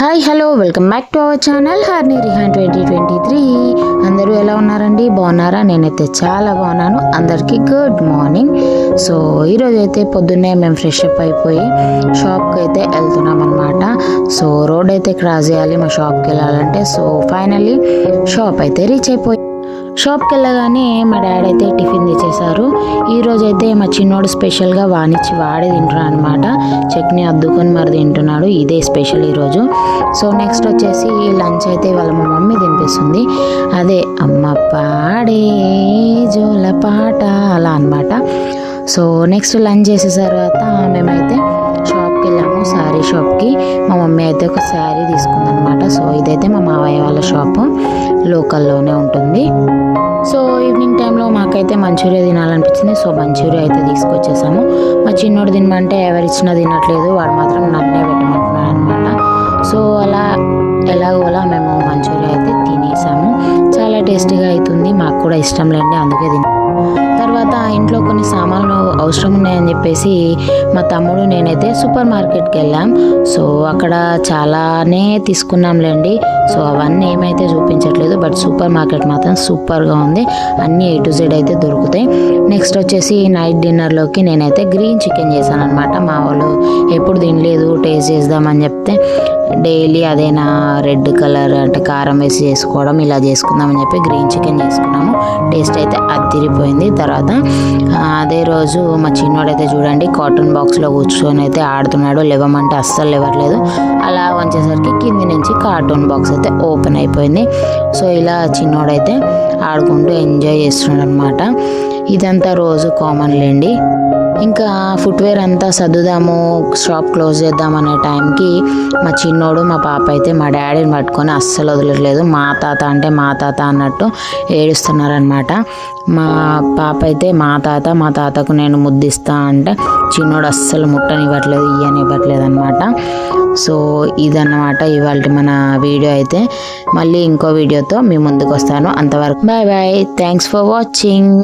Hi hello welcome back to our channel horny Rehan twenty twenty three అందరూ ఎలా ఉన్నారండి? బాగున్నారా? నేనైతే చాలా బాగున్నాను. అందరికీ గుడ్ మార్నింగ్ సో ఈరోజు అయితే పొద్దున్నే మేము ఫ్రెష్ అప్ అయిపోయి షాప్కి అయితే వెళ్తున్నాం అనమాట సో రోడ్ అయితే క్రాస్ చేయాలి మా షాప్కి వెళ్ళాలంటే. సో ఫైనల్లీ షాప్ అయితే రీచ్ అయిపోయి షాప్కి వెళ్ళగానే మా డాడీ అయితే టిఫిన్ తెచ్చేశారు. ఈరోజు అయితే మా చిన్నోడు స్పెషల్గా వానిచ్చి వాడే తింటున్నాడు అనమాట చట్నీ అద్దుకొని మరి తింటున్నాడు. ఇదే స్పెషల్ ఈరోజు. సో నెక్స్ట్ వచ్చేసి లంచ్ అయితే వాళ్ళ మా మమ్మీ తినిపిస్తుంది. అదే అమ్మ పాడే జోల పాట అలా అనమాట సో నెక్స్ట్ లంచ్ చేసే తర్వాత మేమైతే షాప్కి వెళ్ళాము శారీ షాప్కి. మా మమ్మీ అయితే ఒక శారీ తీసుకుందనమాట సో ఇదైతే మా మావయ్య వాళ్ళ షాపు. లోకల్లోనే ఉంటుంది. సో ఈవినింగ్ టైంలో మాకైతే మంచూరియా తినాలనిపించింది. సో మంచూరియా అయితే తీసుకొచ్చేసాము. మా చిన్నోడు తినమంటే ఎవరిచ్చినా తినట్లేదు. వాడు మాత్రం నన్నే పెట్టమంటున్నాడు అనమాట సో అలా ఎలాగోలా మేము కూడా ఇష్టం లేండి అందుకే తిని. తర్వాత ఇంట్లో కొన్ని సామాన్లు అవసరం ఉన్నాయని చెప్పేసి మా తమ్ముడు నేనైతే సూపర్ మార్కెట్కి వెళ్ళాం. సో అక్కడ చాలానే తీసుకున్నాంలేండి సో అవన్నీ ఏమైతే చూపించట్లేదు బట్ సూపర్ మార్కెట్ మాత్రం సూపర్గా ఉంది. అన్నీ ఏ టు జెడ్ అయితే దొరుకుతాయి. నెక్స్ట్ వచ్చేసి నైట్ డిన్నర్లోకి నేనైతే గ్రీన్ చికెన్ చేశాను అనమాట మా వాళ్ళు ఎప్పుడు తినలేదు టేస్ట్ చేద్దామని చెప్తే డైలీ అదేనా రెడ్ కలర్ అంటే కారం వేసి చేసుకోవడం ఇలా చేసుకుందామని చెప్పి గ్రీన్ చికెన్ చేసుకున్నాము. టేస్ట్ అయితే అదిరిపోయింది. తర్వాత అదే రోజు మా చిన్నోడైతే చూడండి కాటన్ బాక్స్లో కూర్చొని అయితే ఆడుతున్నాడు. లేవమంటే అస్సలు లేవట్లేదు. అలా వచ్చేసరికి కింది నుంచి కార్టూన్ బాక్స్ అయితే ఓపెన్ అయిపోయింది. సో ఇలా చిన్నోడైతే ఆడుకుంటూ ఎంజాయ్ చేస్తున్నాడు అనమాట ఇదంతా రోజు కామన్ లేండి. ఇంకా ఫుట్వేర్ అంతా సర్దుదాము షాప్ క్లోజ్ చేద్దాం అనే టైంకి మా చిన్నోడు మా పాప అయితే మా డాడీని పట్టుకొని అస్సలు వదలట్లేదు. మా తాత అంటే మా తాత అన్నట్టు ఏడుస్తున్నారనమాట మా పాప అయితే మా తాత మా తాతకు నేను ముద్దిస్తా అంటే చిన్నోడు అస్సలు ముట్టనివ్వట్లేదు ఇయ్యనివ్వట్లేదు అనమాట సో ఇదన్నమాట ఇవాళ మన వీడియో అయితే. మళ్ళీ ఇంకో వీడియోతో మీ ముందుకు వస్తాను అంతవరకు bye bye. Thanks for watching